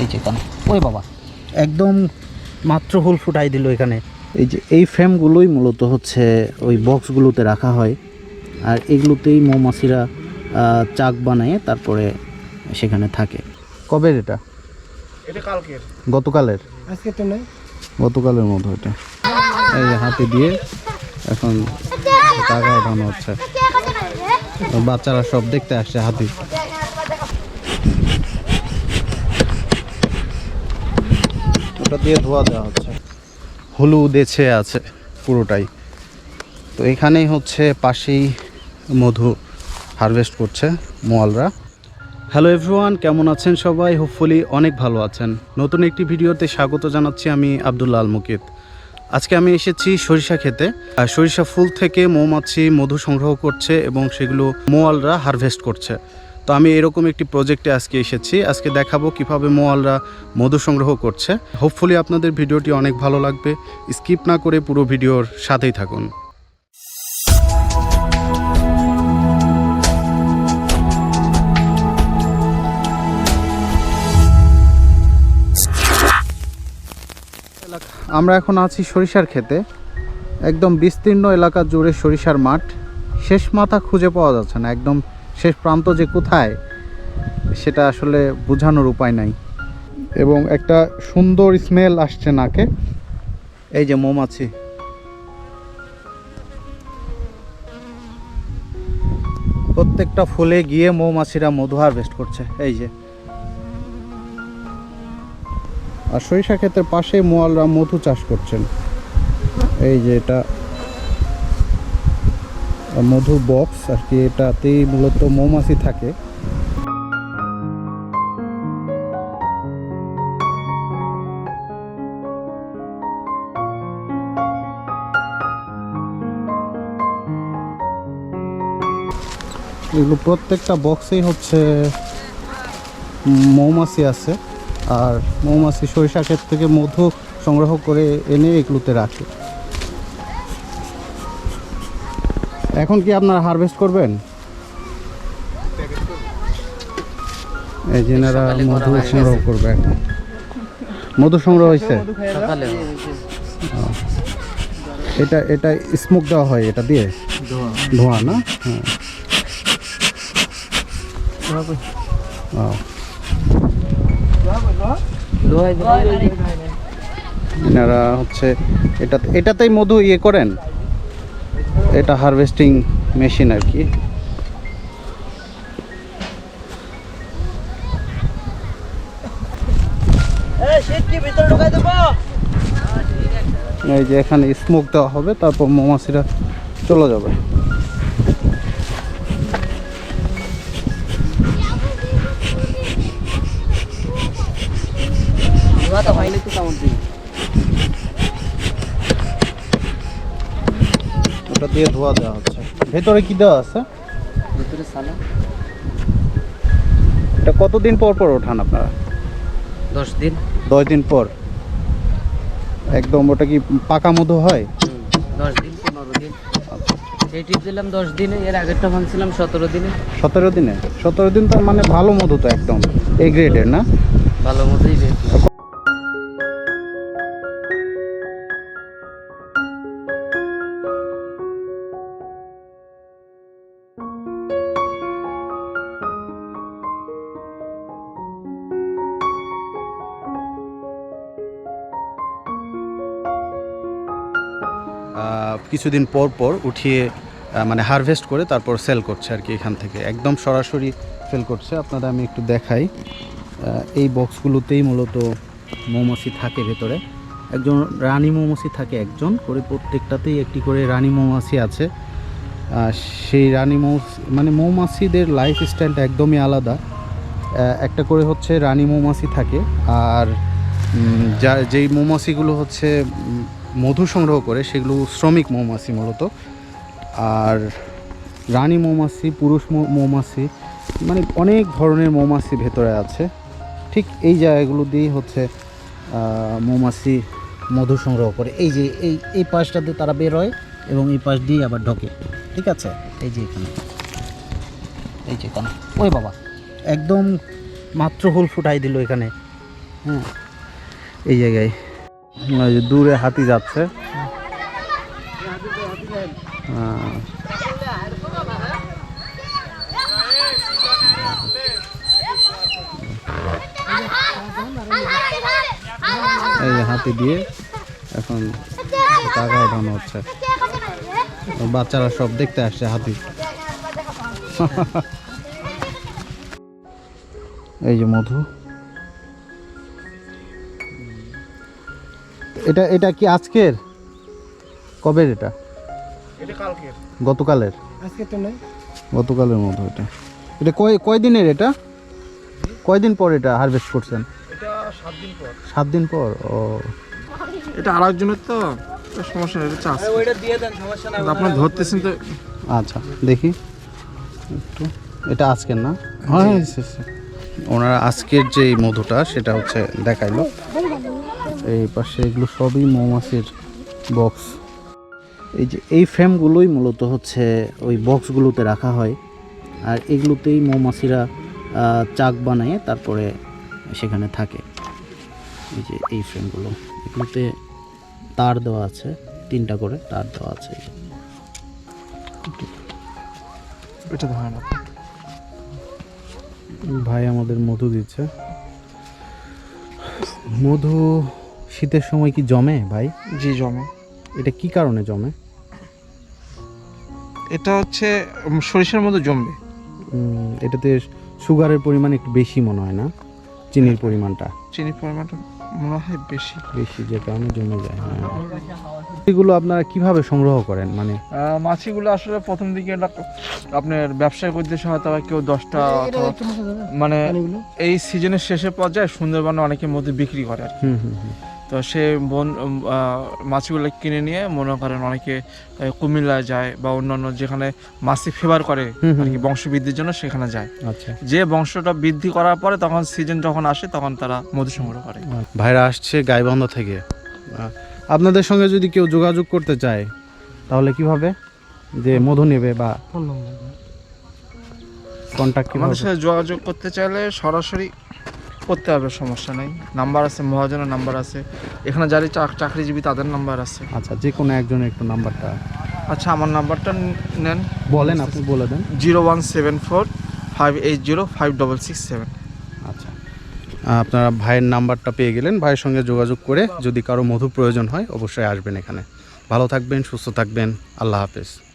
এই যে এখানে। ওই বাবা। একদম মাত্র হুল ফুটাই দিল এখানে। এই যে এই ফ্রেমগুলোই মূলত হচ্ছে ওই বক্সগুলোতে রাখা হয়। আর এগুলোতেই মৌমাছিরা চাক বানায় তারপরে সেখানে থাকে। কবে এটা এটা কালকের। গতকালের? আজকে তো নেই। গতকালের মতো এটা। এই যে হাতে দিয়ে এখন টাকা হচ্ছে। বাচ্চারা সব দেখতে আসছে হাতি। ওটা দিয়ে ধোয়া দেওয়া হচ্ছে। হলুদ এছে আছে পুরোটাই। তো এখানেই হচ্ছে পাশেই মধু হারভেস্ট করছে মোয়ালরা। হ্যালো এভরিওয়ান, কেমন আছেন সবাই? হোপফুলি অনেক ভালো আছেন। নতুন একটি ভিডিওতে স্বাগত জানাচ্ছি আমি আবদুল্লা আল মুকিত। আজকে আমি এসেছি সরিষা খেতে। আর সরিষা ফুল থেকে মৌমাছি মধু সংগ্রহ করছে এবং সেগুলো মোয়ালরা হারভেস্ট করছে। তো আমি এরকম একটি প্রজেক্টে আজকে এসেছি। আজকে দেখাবো কীভাবে মোয়ালরা মধু সংগ্রহ করছে। হোপফুলি আপনাদের ভিডিওটি অনেক ভালো লাগবে। স্কিপ না করে পুরো ভিডিওর সাথেই থাকুন। আমরা এখন আছি সরিষার ক্ষেতে। একদম বিস্তীর্ণ এলাকা জুড়ে সরিষার মাঠ। শেষ মাথা খুঁজে পাওয়া যাচ্ছে না। একদম শেষ প্রান্ত যে কোথায়, সেটা আসলে বোঝানোর উপায় নাই। এবং একটা সুন্দর স্মেল আসছে নাকে। এই যে মৌমাছি। প্রত্যেকটা ফুলে গিয়ে মৌমাছিরা মধু হারভেস্ট করছে। এই যে। আর সরিষা ক্ষেতের পাশে মোয়ালরা মধু চাষ করছেন। এই যে এটা। মধুর বক্স আর কি এটাতেই মূলত মৌমাছি থাকে। এগুলো প্রত্যেকটা বক্সেই হচ্ছে মৌমাছি আছে, আর মৌমাছি সরিষা ক্ষেত থেকে মধু সংগ্রহ করে এনে এগুলোতে রাখে। এখন কি আপনারা হারভেস্ট করবেন? এই যে এনারা মধু সংগ্রহ করবে এখন। মধু সংগ্রহ হয়েছে? সকালে এটা এটা স্মোক দেওয়া হয় এটা দিয়ে? ধোঁয়া। না? হ্যাঁ। এনারা হচ্ছে এটা এটাতেই মধু ইয়ে করেন? এটা হারভেস্টিং মেশিন আর কি। এই যে এখানে স্মোক দেওয়া হবে তারপর মৌমাছিরা চলে যাবে। ওটা দিয়ে ধোয়া দেওয়া হচ্ছে। ভেতরে কি দেওয়া আছে? ভেতরে সালা এটা কতদিন পর পর ওঠান আপনারা? দশ দিন। দশ দিন পর? একদম ওটা কি পাকা মধু হয়? দশ দিন পনেরো দিন। এই টিপ দিলাম দশ দিনে এর আগেরটা ভাঙছিলাম সতেরো দিনে। সতেরো দিনে? সতেরো দিন তো মানে ভালো মধু তো একদম এই গ্রেডের না? ভালো মতোই কিছুদিন পর পর উঠিয়ে মানে হারভেস্ট করে তারপর সেল করছে আর কি এখান থেকে। একদম সরাসরি সেল করছে। আপনাদের আমি একটু দেখাই। এই বক্সগুলোতেই মূলত মৌমাছি থাকে ভেতরে। একজন রানী মৌমাছি থাকে একজন করে প্রত্যেকটাতেই একটি করে রানী মৌমাছি আছে। সেই রানী মৌ মানে মৌমাছিদের লাইফ স্টাইলটা একদমই আলাদা। একটা করে হচ্ছে রানী মৌমাছি থাকে। আর যা, যেই মৌমাছিগুলো হচ্ছে মধু সংগ্রহ করে সেগুলো শ্রমিক মৌমাছি মূলত। আর রানী মৌমাছি, পুরুষ মৌমাছি মানে অনেক ধরনের মৌমাছি ভেতরে আছে। ঠিক এই জায়গাগুলো দিয়েই হচ্ছে মৌমাছি মধু সংগ্রহ করে। এই যে, এই এই পাশটাতে তারা বের হয় এবং এই পাশ দিয়ে আবার ঢোকে। ঠিক আছে? এই যে এখানে। এই যে এখানে। ওই বাবা, একদম মাত্র ফুল ফুটাই দিল এখানে। হ্যাঁ। এই জায়গায়। দূরে হাতি যাচ্ছে। আহ, এই যে হাতি দিয়ে এখন টাকা ওঠানো হচ্ছে। বাচ্চারা সব দেখতে আসছে হাতি। এই যে মধু। এটা এটা কি আজকের? কবের এটা? এটা কালকের। গতকালের। আজকে তো নেই। গতকালের মধু এটা। এটা কয় কয় দিনের এটা? কয়দিন পর এটা হারভেস্ট করছেন? এটা সাত দিন পর। সাত দিন পর? ও। এটা আর একজনের তো সমস্যা নেই এটা চাষ কিন্তু আপনার ধরতেছেন তো। আচ্ছা দেখি। একটু। এটা আজকের না? হ্যাঁ হ্যাঁ, এসে, এসে। ওনারা আজকের যে মধুটা সেটা হচ্ছে দেখাইলো। এই পাশে এগুলো সবই মৌমাছির বক্স এই যে এই ফ্রেমগুলোই মূলত হচ্ছে ওই বক্সগুলোতে রাখা হয়। আর এগুলোতেই মৌমাছিরা চাক বানায় তারপরে সেখানে থাকে। এই যে এই ফ্রেমগুলো এগুলোতে তার দেওয়া আছে তিনটা করে তার দেওয়া আছে। এটা ধরে না ভাই আমাদের মধু দিচ্ছে। মধু শীতের সময় কি জমে ভাই? জি জমে। এটা কি কারণে জমে? এটা হচ্ছে সরিষার মতো জমবে। এটাতে সুগারের পরিমাণ একটু বেশি মনে হয় না? চিনির পরিমাণটা? চিনির পরিমাণটা মনে হয় বেশি। বেশি যে কারণে জমে যায় হ্যাঁ। এগুলো আপনারা কীভাবে সংগ্রহ করেন? মানে মাছিগুলো আসলে প্রথম দিকে এটা আপনার ব্যবসায়িক উদ্দেশ্যে হয়তো বা কেউ দশটা অথবা মানে এই সিজনের শেষে পর্যায়ে সুন্দরবনে অনেকের মধ্যে বিক্রি করে আর কি। তো সে বন মাছগুলো কিনে নিয়ে মনে করেন অনেকে আহ, কুমিল্লা যায় বা অন্যান্য যেখানে মাছি ফেভার করে হুম, হুম। আর কি বংশবৃদ্ধির জন্য সেখানে যায়। আচ্ছা। যে বংশটা বৃদ্ধি করার পরে তখন সিজন যখন আসে তখন তারা মধু সংগ্রহ করে। ভাইরা আসছে গাইবান্ধা থেকে। আপনাদের সঙ্গে যদি কেউ যোগাযোগ করতে চায় তাহলে কীভাবে? যে মধু নেবে বা কন্ট্যাক্ট আমাদের সাথে যোগাযোগ করতে চাইলে সরাসরি করতে হবে সমস্যা নেই। নাম্বার আছে মহাজনের নাম্বার আছে। এখানে যারা চাক- চাকরিজীবী তাদের নাম্বার আছে। আচ্ছা যে কোনো একজনের একটু নাম্বারটা। আচ্ছা আমার নাম্বারটা নেন। বলেন আপনি বলে দেন। Zero one seven four five eight zero five double six seven. আচ্ছা। আপনারা ভাইয়ের নাম্বারটা পেয়ে গেলেন ভাইয়ের সঙ্গে যোগাযোগ করে যদি কারও মধু প্রয়োজন হয় অবশ্যই আসবেন এখানে। ভালো থাকবেন সুস্থ থাকবেন। আল্লাহ হাফেজ।